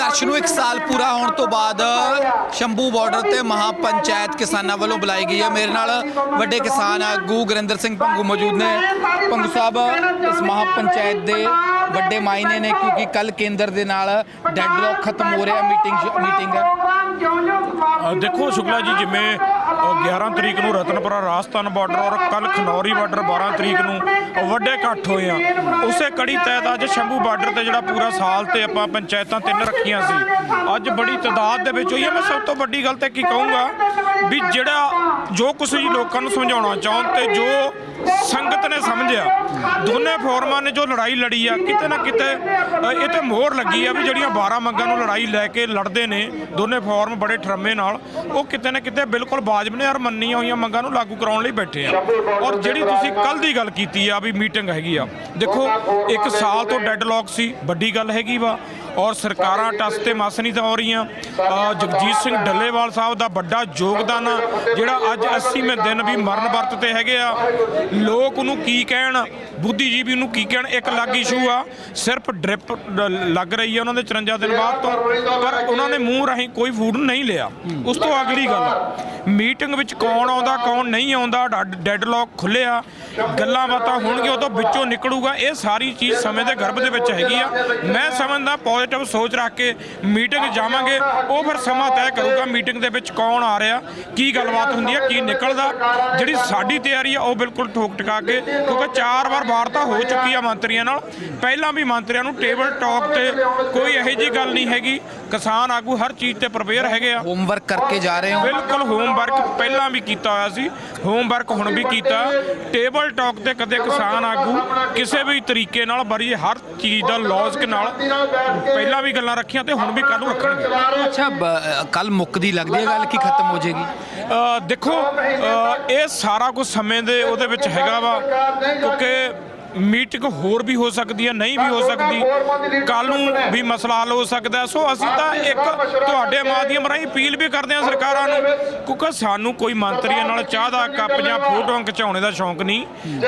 ਸੰਘਰਸ਼ ਨੂੰ 1 ਸਾਲ ਪੂਰਾ ਹੋਣ ਤੋਂ ਬਾਅਦ ਸ਼ੰਭੂ ਬਾਰਡਰ ਤੇ ਮਹਾ ਪੰਚਾਇਤ ਕਿਸਾਨਾਂ ਵੱਲੋਂ ਬੁਲਾਈ ਗਈ ਹੈ। ਮੇਰੇ ਨਾਲ ਵੱਡੇ ਕਿਸਾਨ ਆਗੂ ਗੁਰਿੰਦਰ ਸਿੰਘ ਪੰਗੂ ਮੌਜੂਦ ਨੇ। ਪੰਗੂ ਸਾਹਿਬ, ਇਸ ਮਹਾ ਪੰਚਾਇਤ ਦੇ ਵੱਡੇ ਮਾਇਨੇ ਨੇ ਕਿਉਂਕਿ ਕੱਲ ਕੇਂਦਰ ਦੇ ਨਾਲ ਡੈਡਲੌਕ ਖਤਮ ਹੋ ਰਿਹਾ ਮੀਟਿੰਗ ਮੀਟਿੰਗ ਹੈ। ਦੇਖੋ ਸ਼ੁਕਲਾ ਜੀ, ਜਿਵੇਂ 11 ਤਰੀਕ ਨੂੰ ਰਤਨਪੁਰਾ ਰਾਜਸਥਾਨ ਬਾਰਡਰ ਔਰ ਕੱਲ ਖਨੌਰੀ ਬਾਰਡਰ 12 ਤਰੀਕ ਨੂੰ ਵੱਡੇ ਇਕੱਠ ਹੋਏ ਆ। ਉਸੇ ਕੜੀ ਤਹਿਤ ਅੱਜ ਸ਼ੰਭੂ ਬਾਰਡਰ ਤੇ ਜਿਹੜਾ ਪੂਰਾ ਸਾਲ ਤੇ ਆਪਾਂ ਪੰਚਾਇਤਾਂ ਤਿੰਨ ਰੱਖੀਆਂ ਸੀ। ਅੱਜ ਬੜੀ ਤਾਦਾਦ ਦੇ ਵਿੱਚ ਹੋਈ ਹੈ ਮੈਂ ਸਭ ਤੋਂ ਵੱਡੀ ਗੱਲ ਤੇ ਕੀ ਕਹੂੰਗਾ ਵੀ ਜਿਹੜਾ ਜੋ ਕੁਝ ਲੋਕਾਂ ਨੂੰ ਸਮਝਾਉਣਾ ਚਾਹੁੰ ਤੇ ਜੋ ਸੰਗਤ ਨੇ ਸਮਝਿਆ। ਦੋਨੇ ਫੋਰਮਾਂ ਨੇ ਜੋ ਲੜਾਈ ਲੜੀ ਆ, ਕਿਤੇ ਨਾ ਕਿਤੇ ਇਹ ਤੇ ਮੋਹਰ ਲੱਗੀ ਆ ਵੀ ਜਿਹੜੀਆਂ 12 ਮੰਗਾਂ ਨੂੰ ਲੜਾਈ ਲੈ ਕੇ ਲੜਦੇ ਨੇ, ਦੋਨੇ ਫੋਰਮ ਬੜੇ ਠਰਮੇ ਨਾਲ, ਉਹ ਕਿਤੇ ਨਾ ਕਿਤੇ ਬਿਲਕੁਲ ਵਾਜਬ ਨੇ ਔਰ ਮੰਨੀਆਂ ਹੋਈਆਂ ਮੰਗਾਂ ਨੂੰ ਲਾਗੂ ਕਰਾਉਣ ਲਈ ਬੈਠੇ ਆ। ਔਰ ਜਿਹੜੀ ਤੁਸੀਂ ਕੱਲ ਦੀ ਗੱਲ ਕੀਤੀ ਆ ਵੀ ਮੀਟਿੰਗ ਹੈਗੀ ਆ, ਦੇਖੋ, ਇੱਕ ਸਾਲ ਤੋਂ ਡੈਡਲੌਕ ਸੀ, ਵੱਡੀ ਗੱਲ ਹੈਗੀ ਵਾ। ਔਰ ਸਰਕਾਰਾਂ ਟਸ ਤੇ ਮਸ ਨਹੀਂ ਤਾਂ ਹੋ ਰਹੀਆਂ ਜਗਜੀਤ ਸਿੰਘ ਡੱਲੇਵਾਲ ਸਾਹਿਬ ਦਾ ਵੱਡਾ ਯੋਗਦਾਨ ਆ, ਜਿਹੜਾ ਅੱਜ 80ਵੇਂ ਦਿਨ ਵੀ ਮਰਨ ਵਰਤ ਤੇ ਹੈਗੇ ਆ। ਲੋਕ ਉਹਨੂੰ ਕੀ ਕਹਿਣ, ਬੁੱਧੀਜੀਵੀ ਨੂੰ ਕੀ ਕਹਿਣ, ਇੱਕ ਅਲੱਗ ਇਸ਼ੂ ਆ। ਸਿਰਫ ਡ੍ਰਿਪ ਲੱਗ ਰਹੀ ਆ ਉਹਨਾਂ ਦੇ 54 ਦਿਨ ਬਾਅਦ ਤੋਂ, ਪਰ ਉਹਨਾਂ ਨੇ ਮੂੰਹ ਰਾਹੀਂ ਕੋਈ ਫੂਡ ਨਹੀਂ ਲਿਆ। ਉਸ ਤੋਂ ਅਗਲੀ ਗੱਲ, ਮੀਟਿੰਗ ਵਿੱਚ ਕੌਣ ਆਉਂਦਾ, ਕੌਣ ਨਹੀਂ ਆਉਂਦਾ ਡੈਡਲੌਕ ਖੁੱਲਿਆ ਗੱਲਾਂ ਬਾਤਾਂ ਹੋਣਗੀਆਂ ਉਦੋਂ ਵਿੱਚੋਂ ਨਿਕਲੂਗਾ। ਇਹ ਸਾਰੀ ਚੀਜ਼ ਸਮੇਂ ਦੇ ਗਰਭ ਦੇ ਵਿੱਚ ਹੈਗੀ ਆ। ਮੈਂ ਸਮਝਦਾ ਪੋਜ਼ਿਟਿਵ ਸੋਚ ਰੱਖ ਕੇ ਮੀਟਿੰਗ ਜਾਵਾਂਗੇ। ਉਹ ਫਿਰ ਸਮਾਂ ਤੈਅ ਕਰੂਗਾ ਮੀਟਿੰਗ ਦੇ ਵਿੱਚ ਕੌਣ ਆ ਰਿਹਾ ਕੀ ਗੱਲਬਾਤ ਹੁੰਦੀ ਹੈ ਕੀ ਨਿਕਲਦਾ। ਜਿਹੜੀ ਸਾਡੀ ਤਿਆਰੀ ਆ ਉਹ ਬਿਲਕੁਲ ਠੋਕ ਟਕਾ ਕੇ ਕਿਉਂਕਿ ਚਾਰ ਵਾਰ ਵਾਰਤਾ ਹੋ ਚੁੱਕੀ ਆ ਮੰਤਰੀਆਂ ਨਾਲ। ਪਹਿਲਾਂ ਵੀ ਮੰਤਰੀਆਂ ਨੂੰ ਟੇਬਲ ਟਾਕ ਤੇ ਕੋਈ ਇਹੋ ਜਿਹੀ ਗੱਲ ਨਹੀਂ ਹੈਗੀ। ਕਿਸਾਨ ਆਗੂ ਹਰ ਚੀਜ਼ ਤੇ ਪ੍ਰਪੇਅਰ ਹੈਗੇ ਆ। ਹੋਮਵਰਕ ਕਰਕੇ ਜਾ ਰਹੇ ਹੋ। ਬਿਲਕੁਲ ਹੋਮਵਰਕ ਪਹਿਲਾਂ ਵੀ ਕੀਤਾ ਹੋਇਆ ਸੀ। ਹੋਮਵਰਕ ਹੁਣ ਵੀ ਕੀਤਾ। ਟੇਬਲ ਟਾਕ ਤੇ ਕਦੇ ਕਿਸਾਨ ਆਗੂ ਕਿਸੇ ਵੀ ਤਰੀਕੇ ਨਾਲ ਬੜੀ ਹਰ ਚੀਜ਼ ਦਾ ਲੌਜਿਕ ਨਾਲ ਪਹਿਲਾਂ ਵੀ ਗੱਲਾਂ ਰੱਖੀਆਂ ਤੇ ਹੁਣ ਵੀ ਕੱਲ ਨੂੰ ਰੱਖਣਗੇ ਅੱਛਾ ਕੱਲ ਮੁੱਕਦੀ ਲੱਗਦੀ ਹੈ ਗੱਲ ਕਿ ਖਤਮ ਹੋ ਜਾਏਗੀ? ਦੇਖੋ ਇਹ ਸਾਰਾ ਕੁਝ ਸਮੇਂ ਦੇ ਉਹਦੇ ਵਿੱਚ ਹੈਗਾ ਵਾ ਕਿਉਂਕਿ ਮੀਟਿੰਗ ਹੋਰ ਵੀ ਹੋ ਸਕਦੀ ਹੈ ਨਹੀਂ ਵੀ ਹੋ ਸਕਦੀ। ਕੱਲ ਨੂੰ ਵੀ ਮਸਲਾ ਹੱਲ ਹੋ ਸਕਦਾ। ਸੋ ਅਸੀਂ ਤਾਂ ਇੱਕ ਤੁਹਾਡੇ ਮਾਧਿਅਮ ਰਾਹੀਂ ਅਪੀਲ ਵੀ ਕਰਦੇ ਹਾਂ ਸਰਕਾਰਾਂ ਨੂੰ ਕਿਉਂਕਿ ਸਾਨੂੰ ਕੋਈ ਮੰਤਰੀਆਂ ਨਾਲ ਚਾਹ ਦਾ ਕੱਪ ਜਾਂ ਫੋਟੋਆਂ ਖਿਚਾਉਣੇ ਦਾ ਸ਼ੌਂਕ ਨਹੀਂ।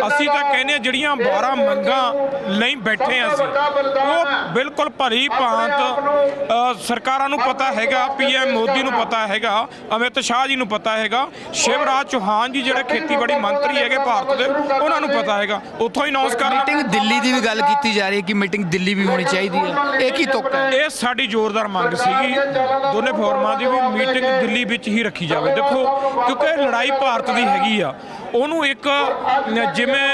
ਅਸੀਂ ਤਾਂ ਕਹਿੰਦੇ ਹਾਂ ਜਿਹੜੀਆਂ 12 ਮੰਗਾਂ ਲਈ ਬੈਠੇ ਹਾਂ ਅਸੀਂ ਉਹ ਬਿਲਕੁਲ ਭਲੀ ਭਾਂਤ ਸਰਕਾਰਾਂ ਨੂੰ ਪਤਾ ਹੈਗਾ ਪੀਐਮ ਮੋਦੀ ਨੂੰ ਪਤਾ ਹੈਗਾ ਅਮਿਤ ਸ਼ਾਹ ਜੀ ਨੂੰ ਪਤਾ ਹੈਗਾ ਸ਼ਿਵਰਾਜ ਚੌਹਾਨ ਜੀ ਜਿਹੜੇ ਖੇਤੀਬਾੜੀ ਮੰਤਰੀ ਹੈਗੇ ਭਾਰਤ ਦੇ ਉਹਨਾਂ ਨੂੰ ਪਤਾ ਹੈਗਾ। ਉੱਥੋਂ ਹੀ ਅਨਾਉਂਸ ਕਰ ਮੀਟਿੰਗ ਦਿੱਲੀ ਦੀ ਵੀ ਗੱਲ ਕੀਤੀ ਜਾ ਰਹੀ ਹੈ ਕਿ ਮੀਟਿੰਗ ਦਿੱਲੀ ਵੀ ਹੋਣੀ ਚਾਹੀਦੀ ਹੈ। ਇਹ ਕੀ ਤੁੱਕ ਹੈ। ਇਹ ਸਾਡੀ ਜ਼ੋਰਦਾਰ ਮੰਗ ਸੀਗੀ। ਦੋਨੇ ਫੋਰਮਾਂ ਦੀ ਵੀ ਮੀਟਿੰਗ ਦਿੱਲੀ ਵਿੱਚ ਹੀ ਰੱਖੀ ਜਾਵੇ। ਦੇਖੋ ਕਿਉਂਕਿ ਲੜਾਈ ਭਾਰਤ ਦੀ ਹੈਗੀ ਆ। ਉਹਨੂੰ ਇੱਕ ਜਿਵੇਂ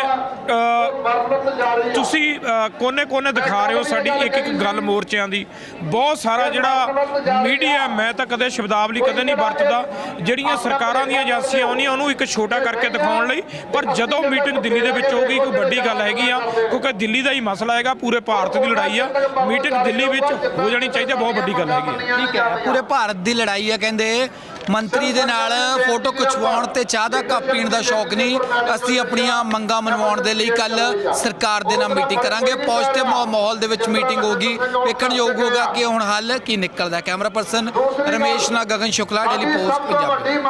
ਤੁਸੀਂ ਕੋਨੇ-ਕੋਨੇ ਦਿਖਾ ਰਹੇ ਹੋ ਸਾਡੀ ਇੱਕ ਇੱਕ ਗੱਲ ਮੋਰਚਿਆਂ ਦੀ। ਬਹੁਤ ਸਾਰਾ ਜਿਹੜਾ ਮੀਡੀਆ ਮੈਂ ਤਾਂ ਕਦੇ ਸ਼ਬਦਾਵਲੀ ਕਦੇ ਨਹੀਂ ਵਰਤਦਾ। ਜਿਹੜੀਆਂ ਸਰਕਾਰਾਂ ਦੀਆਂ ਏਜੰਸੀਆਂ ਆਉਂਦੀਆਂ ਉਹਨੂੰ ਇੱਕ ਛੋਟਾ ਕਰਕੇ ਦਿਖਾਉਣ ਲਈ। ਪਰ ਜਦੋਂ ਮੀਟਿੰਗ ਦਿੱਲੀ ਦੇ ਵਿੱਚ ਹੋਊਗੀ ਕੋਈ ਵੱਡੀ ਗੱਲ ਹੈਗੀ ਆ ਕਿਉਂਕਿ ਦਿੱਲੀ ਦਾ ਹੀ ਮਸਲਾ ਹੈਗਾ ਪੂਰੇ ਭਾਰਤ ਦੀ ਲੜਾਈ ਆ। ਮੀਟਿੰਗ ਦਿੱਲੀ ਵਿੱਚ ਹੋ ਜਾਣੀ ਚਾਹੀਦੀ ਬਹੁਤ ਵੱਡੀ ਗੱਲ ਹੈਗੀ ਆ। ਠੀਕ ਹੈ ਪੂਰੇ ਭਾਰਤ ਦੀ ਲੜਾਈ ਹੈ ਕਹਿੰਦੇ। ਮੰਤਰੀ ਦੇ ਨਾਲ ਫੋਟੋ ਖਿਚਵਾਉਣ ਤੇ ਚਾਹ ਦਾ ਕੱਪ ਪੀਣ ਦਾ ਸ਼ੌਕ ਨਹੀਂ। ਅਸੀਂ ਆਪਣੀਆਂ ਮੰਗਾਂ ਮਨਵਾਉਣ ਦੇ ਲਈ ਕੱਲ ਸਰਕਾਰ ਦੇ ਨਾਲ ਮੀਟਿੰਗ ਕਰਾਂਗੇ। ਪੋਜ਼ਿਟਿਵ ਮਾਹੌਲ ਦੇ ਵਿੱਚ ਮੀਟਿੰਗ ਹੋਗੀ ਵੇਖਣਯੋਗ ਹੋਗਾ ਕਿ ਹੁਣ ਹੱਲ ਕੀ ਨਿਕਲਦਾ ਕੈਮਰਾ ਪਰਸਨ ਰਮੇਸ਼ ਨਾਲ ਗਗਨ ਸ਼ੁਕਲਾ ਡੇਲੀ ਪੋਸਟ ਪੰਜਾਬੀ।